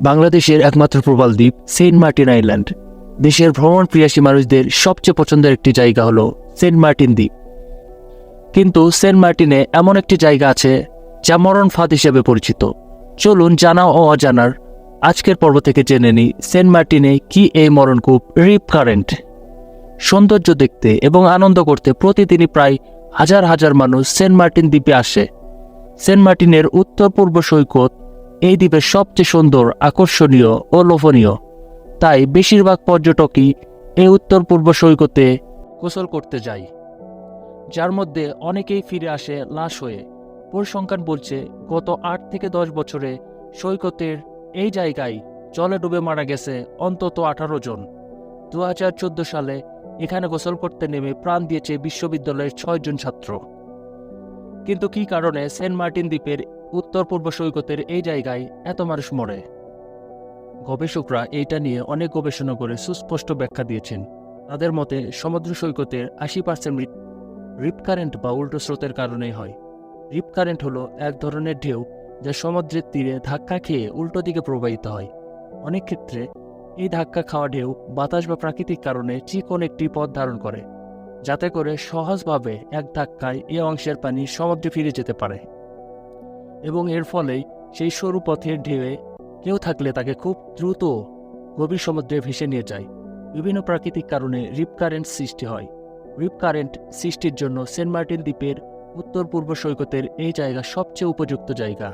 বাংলাদেশের একমাত্র প্রবাল দ্বীপ সেন্ট মার্টিন আইল্যান্ড। দেশের ভ্রমণ প্রিয়াসী মানুষদের সবচেয়ে পছন্দের একটি জায়গা হলো সেন্ট মার্টিন দ্বীপ। কিন্তু সেন্ট মার্টিনে এমন একটি জায়গা আছে যা মরণ ফাঁদ হিসেবে পরিচিত। চলুন জানা ও অজানার আজকের পর্ব থেকে জেনে নিই সেন্ট মার্টিনে কি এই মরণকূপ রিপ কারেন্ট। সৌন্দর্য দেখতে এবং আনন্দ করতে প্রতিদিনই প্রায় হাজার হাজার মানুষ সেন্ট মার্টিন দ্বীপে আসে। সেন্ট মার্টিনের উত্তর পূর্ব সৈকত এই দ্বীপের সবচেয়ে সুন্দর, আকর্ষণীয় ও লোভনীয়। তাই বেশিরভাগ পর্যটকই এই উত্তর পূর্ব সৈকতে গোসল করতে যায়, যার মধ্যে অনেকেই ফিরে আসে লাশ হয়ে। পরিসংখ্যান বলছে, গত আট থেকে দশ বছরে সৈকতের এই জায়গায় জলে ডুবে মারা গেছে অন্তত আঠারো জন। দু হাজার চোদ্দ সালে এখানে গোসল করতে নেমে প্রাণ দিয়েছে বিশ্ববিদ্যালয়ের ছয়জন ছাত্র। কিন্তু কি কারণে সেন্ট মার্টিন দ্বীপের উত্তর পূর্ব সৈকতের এই জায়গায় এত মানুষ মরে। গবেষকরা এইটা নিয়ে অনেক গবেষণা করে সুস্পষ্ট ব্যাখ্যা দিয়েছেন। তাদের মতে সমুদ্র সৈকতের আশি পার্সেন্ট রিপ কারেন্ট বা উল্টো স্রোতের কারণেই হয়। রিপ কারেন্ট হলো এক ধরনের ঢেউ যা সমুদ্রের তীরে ধাক্কা খেয়ে উল্টো দিকে প্রবাহিত হয়। অনেক ক্ষেত্রে এই ধাক্কা খাওয়া ঢেউ বাতাস বা প্রাকৃতিক কারণে চিকন একটি পথ ধারণ করে, যাতে করে সহজভাবে এক ধাক্কায় এ অংশের পানি সমুদ্রে ফিরে যেতে পারে। এবং এর ফলেই সেই সরু পথের ঢেউয়ে কেউ থাকলে তাকে খুব দ্রুত গভীর সমুদ্রে ভেসে নিয়ে যায়। বিভিন্ন প্রাকৃতিক কারণে রিপ কারেন্ট সৃষ্টি হয়। রিপ কারেন্ট সৃষ্টির জন্য সেন্ট মার্টিন দ্বীপের উত্তর পূর্ব সৈকতের এই জায়গা সবচেয়ে উপযুক্ত জায়গা।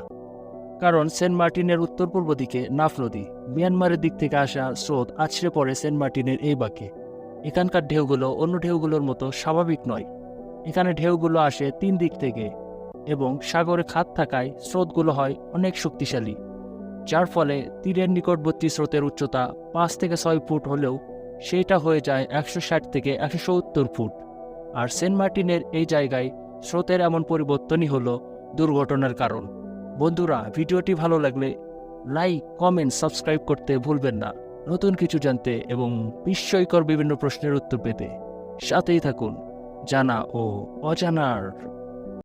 কারণ সেন্ট মার্টিনের উত্তর পূর্ব দিকে নাফ নদী, মিয়ানমারের দিক থেকে আসা স্রোত আছড়ে পড়ে সেন্ট মার্টিনের এই বাঁকে। এখানকার ঢেউগুলো অন্য ঢেউগুলোর মতো স্বাভাবিক নয়। এখানে ঢেউগুলো আসে তিন দিক থেকে। এবং সাগরে খাত থাকায় স্রোতগুলো হয় অনেক শক্তিশালী, যার ফলে তীরের নিকটবর্তী স্রোতের উচ্চতা পাঁচ থেকে ছয় ফুট হলেও সেইটা হয়ে যায় একশো ষাট থেকে একশো সত্তর ফুট। আর সেন্ট মার্টিনের এই জায়গায় স্রোতের এমন পরিবর্তনই হলো দুর্ঘটনার কারণ। বন্ধুরা, ভিডিওটি ভালো লাগলে লাইক, কমেন্ট, সাবস্ক্রাইব করতে ভুলবেন না। নতুন কিছু জানতে এবং বিস্ময়কর বিভিন্ন প্রশ্নের উত্তর পেতে সাথেই থাকুন। জানা ও অজানার